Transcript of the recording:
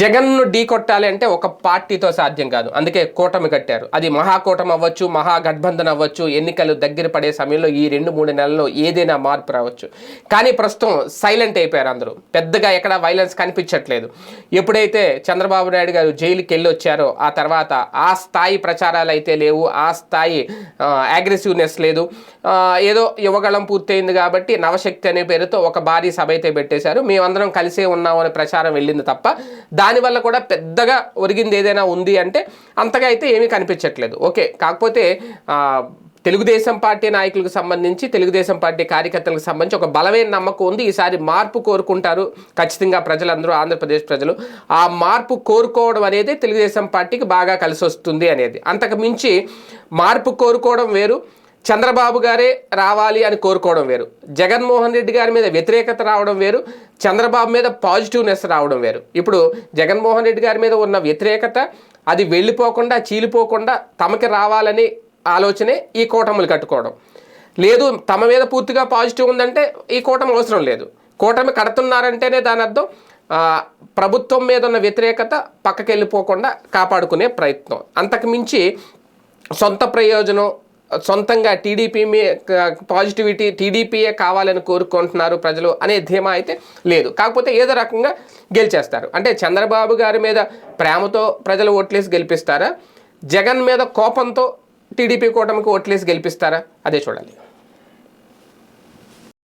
జగన్ను ఢీ కొట్టాలి అంటే ఒక పార్టీతో సాధ్యం కాదు. అందుకే కూటమి కట్టారు. అది మహాకూటమి అవ్వచ్చు మహాగఠబంధన్ అవ్వచ్చు ఎన్నికలు దగ్గర పడే సమయంలో ఈ రెండు మూడు నెలల్లో ఏదైనా మార్పు రావచ్చు. కానీ ప్రస్తుతం సైలెంట్ అయిపోయారు అందరూ. పెద్దగా ఎక్కడ వైలెన్స్ కనిపించట్లేదు. ఎప్పుడైతే చంద్రబాబు నాయుడు గారు జైలుకి వెళ్ళి వచ్చారో ఆ తర్వాత ఆ స్థాయి ప్రచారాలు అయితే లేవు ఆ స్థాయి అగ్రెసివ్నెస్ లేదు. ఏదో యువగళం పూర్తయింది కాబట్టి నవశక్తి అనే పేరుతో ఒక భారీ సభ అయితే పెట్టేశారు. మేమందరం కలిసే ఉన్నామనే ప్రచారం వెళ్ళింది తప్ప దానివల్ల కూడా పెద్దగా ఒరిగింది ఏదైనా ఉంది అంటే అంతగా అయితే ఏమీ కనిపించట్లేదు. ఓకే కాకపోతే తెలుగుదేశం పార్టీ నాయకులకు సంబంధించి తెలుగుదేశం పార్టీ కార్యకర్తలకు సంబంధించి ఒక బలమైన నమ్మకం ఉంది. ఈసారి మార్పు కోరుకుంటారు ఖచ్చితంగా ప్రజలందరూ ఆంధ్రప్రదేశ్ ప్రజలు. ఆ మార్పు కోరుకోవడం అనేది తెలుగుదేశం పార్టీకి బాగా కలిసి వస్తుంది అనేది. అంతకు మించి మార్పు కోరుకోవడం వేరు. చంద్రబాబు గారే రావాలి అని కోరుకోవడం వేరు. జగన్మోహన్ రెడ్డి గారి మీద వ్యతిరేకత రావడం వేరు. చంద్రబాబు మీద పాజిటివ్నెస్ రావడం వేరు. ఇప్పుడు జగన్మోహన్ రెడ్డి గారి మీద ఉన్న వ్యతిరేకత అది వెళ్ళిపోకుండా చీలిపోకుండా తమకి రావాలని ఆలోచనే ఈ కూటములు కట్టుకోవడం. లేదు తమ మీద పూర్తిగా పాజిటివ్ ఉందంటే ఈ కూటమి అవసరం లేదు. కూటమి కడుతున్నారంటేనే దాని అర్థం ప్రభుత్వం మీద ఉన్న వ్యతిరేకత పక్కకెళ్ళిపోకుండా కాపాడుకునే ప్రయత్నం. అంతకు మించి సొంత ప్రయోజనం సొంతంగా టీడీపీ మీ పాజిటివిటీ టీడీపీయే కావాలని కోరుకుంటున్నారు ప్రజలు అనే ధీమా అయితే లేదు. కాకపోతే ఏదో రకంగా గెలిచేస్తారు. అంటే చంద్రబాబు గారి మీద ప్రేమతో ప్రజలు ఓట్లేసి గెలిపిస్తారా? జగన్ మీద కోపంతో టీడీపీ కూటమికి ఓట్లేసి గెలిపిస్తారా? అదే చూడాలి.